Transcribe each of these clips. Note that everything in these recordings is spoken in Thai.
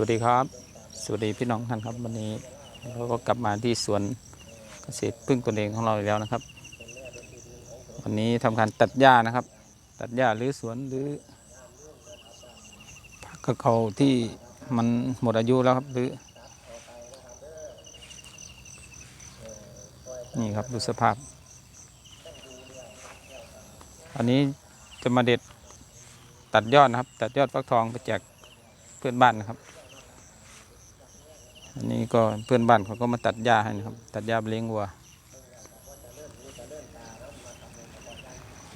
วัสดีครับ สวัสดีพี่น้องท่านครับวันนี้เราก็กลับมาที่สวนเกษตรพึ่งตนเองของเราอีกแล้วนะครับ วันนี้ทำการตัดหญ้านะครับ ตัดหญ้าหรือสวนหรือผักกระเขาที่มันหมดอายุแล้วครับหรือ นี่ครับดูสภาพ อันนี้จะมาเด็ดตัดยอดนะครับ ตัดยอดฟักทองไปแจกเพื่อนบ้านนะครับ อันนี้ก็เพื่อนบ้านเขาก็มาตัดหญ้าให้นะครับ ตัดหญ้าเลี้ยงวัว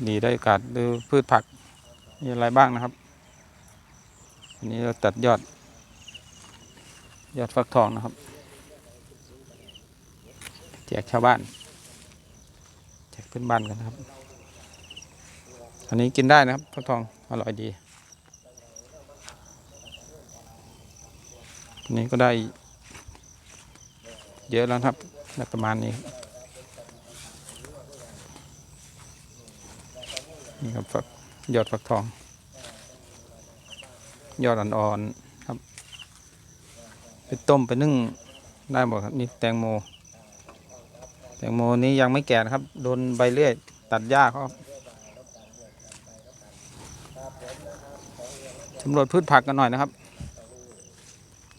ดีได้กาศดูพืชผักมีอะไรบ้างนะครับ อันนี้เราตัดยอด ยอดฟักทองนะครับ แจกชาวบ้าน แจกเพื่อนบ้านกันนะครับ อันนี้กินได้นะครับฟักทองอร่อยดีอันนี้ก็ได้ เยอะแล้วครับประมาณนี้นี่ครับฝักยอดฟักทอง ยอดอ่อนๆครับ ไปต้มไปนึ่งได้หมดครับนี่แตงโม แตงโมนี้ยังไม่แก่นะครับ โดนใบเลื่อยตัดหญ้าครับสำรวจพืชผักกันหน่อยนะครับ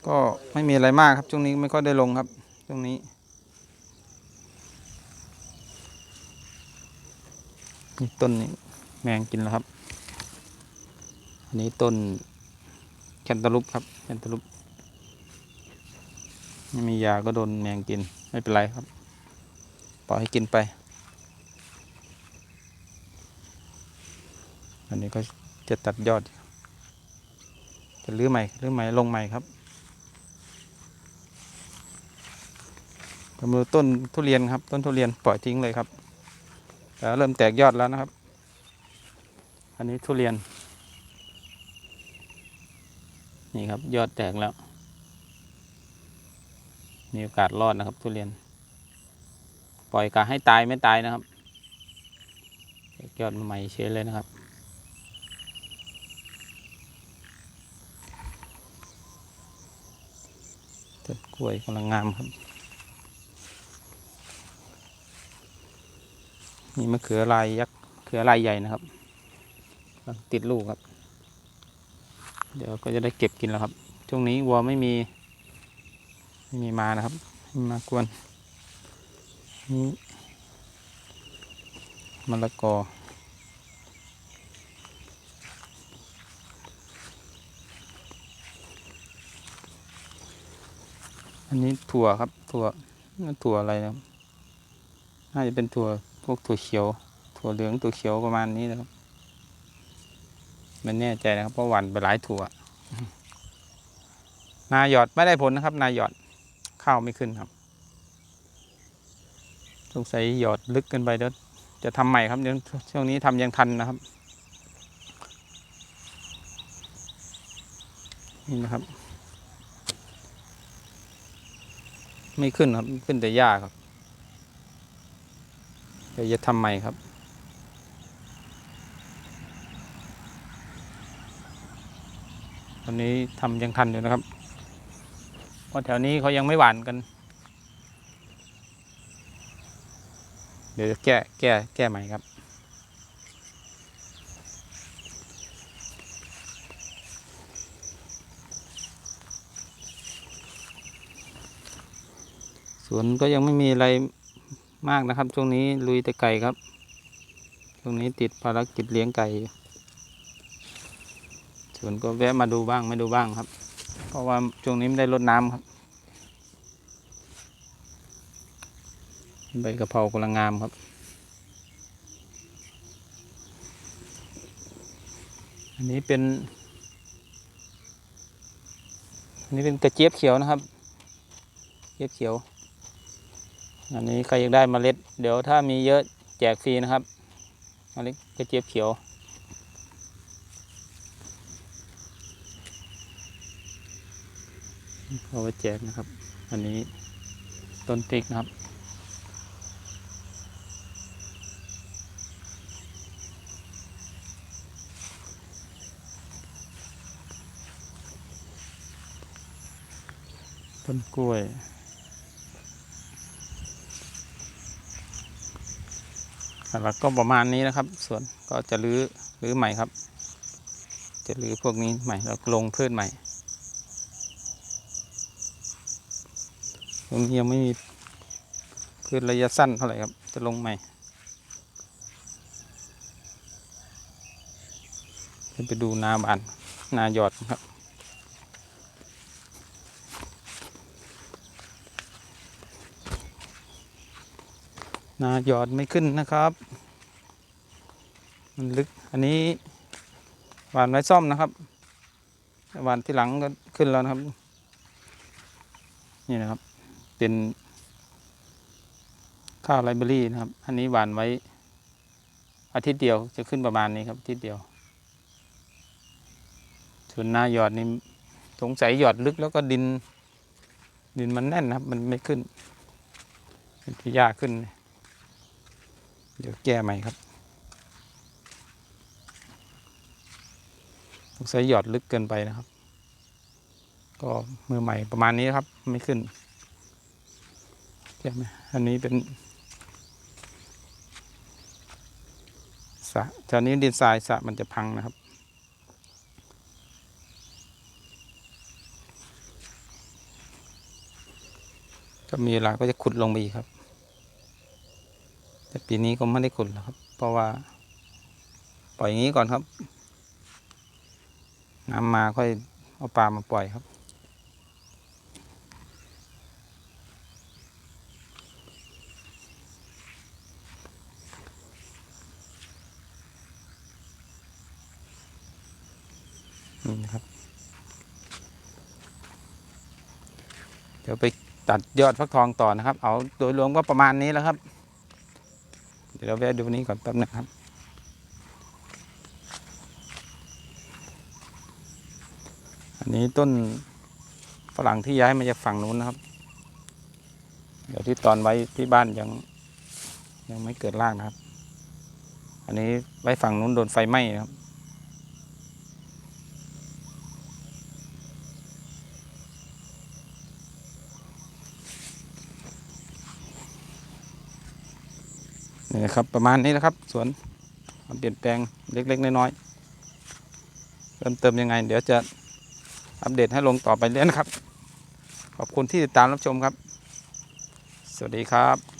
ก็ไม่มีอะไรมากครับช่วงนี้ไม่ค่อยได้ลงครับ ช่วงนี้นี่ต้นนี้แมงกินแล้วครับ อันนี้ต้นแคนตาลูปครับแคนตาลูปไม่มียาก็โดนแมงกินไม่เป็นไรครับปล่อยให้กินไป อันนี้ก็จะตัดยอด จะรื้อใหม่รื้อใหม่ลงใหม่ครับ กำมือต้นทุเรียนครับ ต้นทุเรียนปล่อยทิ้งเลยครับแล้วเริ่มแตกยอดแล้วนะครับ อันนี้ทุเรียน นี่ครับยอดแตกแล้ว มีโอกาสรอดนะครับ ทุเรียน ปล่อยกาให้ตายไม่ตายนะครับแตกยอดใหม่เฉยเลยนะครับต้นกล้วยกำลังงามครับ นี่มะเขือลายยักษ์เขือลายใหญ่นะครับ ติดลูกครับ เดี๋ยวก็จะได้เก็บกินแล้วครับ ช่วงนี้วัวไม่มี ไม่มีมานะครับมมากวนนี่มะละกออันนี้ถั่วครับ ถั่วถั่วอะไรนะครับน่าจะเป็นถั่ว พวกถั่วเขียว ถั่วเหลืองถั่วเขียวประมาณนี้นะครับไม่แน่ใจนะครับเพราะหวานไปหลายถั่ว นาหยอดไม่ได้ผลนะครับ นาหยอดข้าวไม่ขึ้นครับ สงสัยหยอดลึกเกินไปเดี๋ยวจะทำใหม่ครับเดี๋ยวช่วงนี้ทำยังทันนะครับ นี่นะครับ ไม่ขึ้นครับ ขึ้นแต่หญ้าครับ เดี๋ยวจะทำใหม่ครับ ตอนนี้ทำยังทันอยู่นะครับ เพราะแถวนี้เขายังไม่หวานกัน เดี๋ยวจะแก้แก้แก้ใหม่ครับสวนก็ยังไม่มีอะไร มากนะครับ ช่วงนี้ลุยแต่ไก่ครับ ช่วงนี้ติดภารกิจเลี้ยงไก่อยู่สวนก็แวะมาดูบ้างไม่ดูบ้างครับ เพราะว่าช่วงนี้ไม่ได้รดน้ำครับ ใบกะเพรากำลังงามครับอันนี้เป็น อันนี้เป็นกระเจี๊ยบเขียวนะครับ เจี๊ยบเขียว อันนี้ใครอยากได้เมล็ด เดี๋ยวถ้ามีเยอะแจกฟรีนะครับเมล็ดกระเจี๊ยบเขียว เอาไว้แจกนะครับ อันนี้ต้นพริกนะครับต้นกล้วย แล้วก็ประมาณนี้นะครับ ส่วนก็จะรื้อรื้อใหม่ครับ จะรื้อพวกนี้ใหม่แล้วลงพืชใหม่ตรงนี้ยังไม่มีพืชระยะสั้นเท่าไหร่ครับ จะลงใหม่ไปดูนาบานนาหยอดครับ นาหยอดไม่ขึ้นนะครับ มันลึกอันนี้หวานไว้ซ่อมนะครับหวานที่หลังก็ขึ้นแล้วนะครับ นี่นะครับ เป็นข้าวไรเบอรี่นะครับ อันนี้หวานไว้อาทิตย์เดียวจะขึ้นประมาณนี้ครับอาทิตย์เดียว ส่วนหน้าหยอดนี่สงสัยหยอดลึกแล้วก็ดิน ดินมันแน่นนะครับ มันไม่ขึ้นเป็นที่ยากขึ้นเเดี๋ยวแก้ใหม่ครับสงสัยหยอดลึกเกินไปนะครับ ก็มือใหม่ประมาณนี้ครับ ไม่ขึ้นแก้ไหมอันนี้เป็นสะแถวนี้ดินทรายสะมันจะพังนะครับ ก็มีเวลาก็จะขุดลงไปอีกครับ แต่ปีนี้ก็ไม่ได้ขุดแล้วครับ เพราะว่า ปล่อยอย่างนี้ก่อนครับ น้ำมาค่อยเอาปลามาปล่อยครับ นี่นะครับ เดี๋ยวไปตัดยอดฟักทองต่อนะครับ เอาโดยรวมก็ประมาณนี้แล้วครับ ดี๋ยวเราแวะดูนี้ก่อนแป๊บนึงครับ อันนี้ต้นฝรั่งที่ย้ายมาจากฝั่งนู้นนะครับ เดี๋ยวที่ตอนไว้ที่บ้านยังยังไม่เกิดรากนะครับ อันนี้ไว้ฝั่งนู้นโดนไฟไหม้นะครับ นี่นะครับประมาณนี้นะครับสวนความเปลี่ยนแปลงเล็กๆน้อยๆเพิ่มเติมยังไง เดี๋ยวจะอัปเดตให้ลงต่อไปเรื่อยนะครับ ขอบคุณที่ติดตามรับชมครับ สวัสดีครับ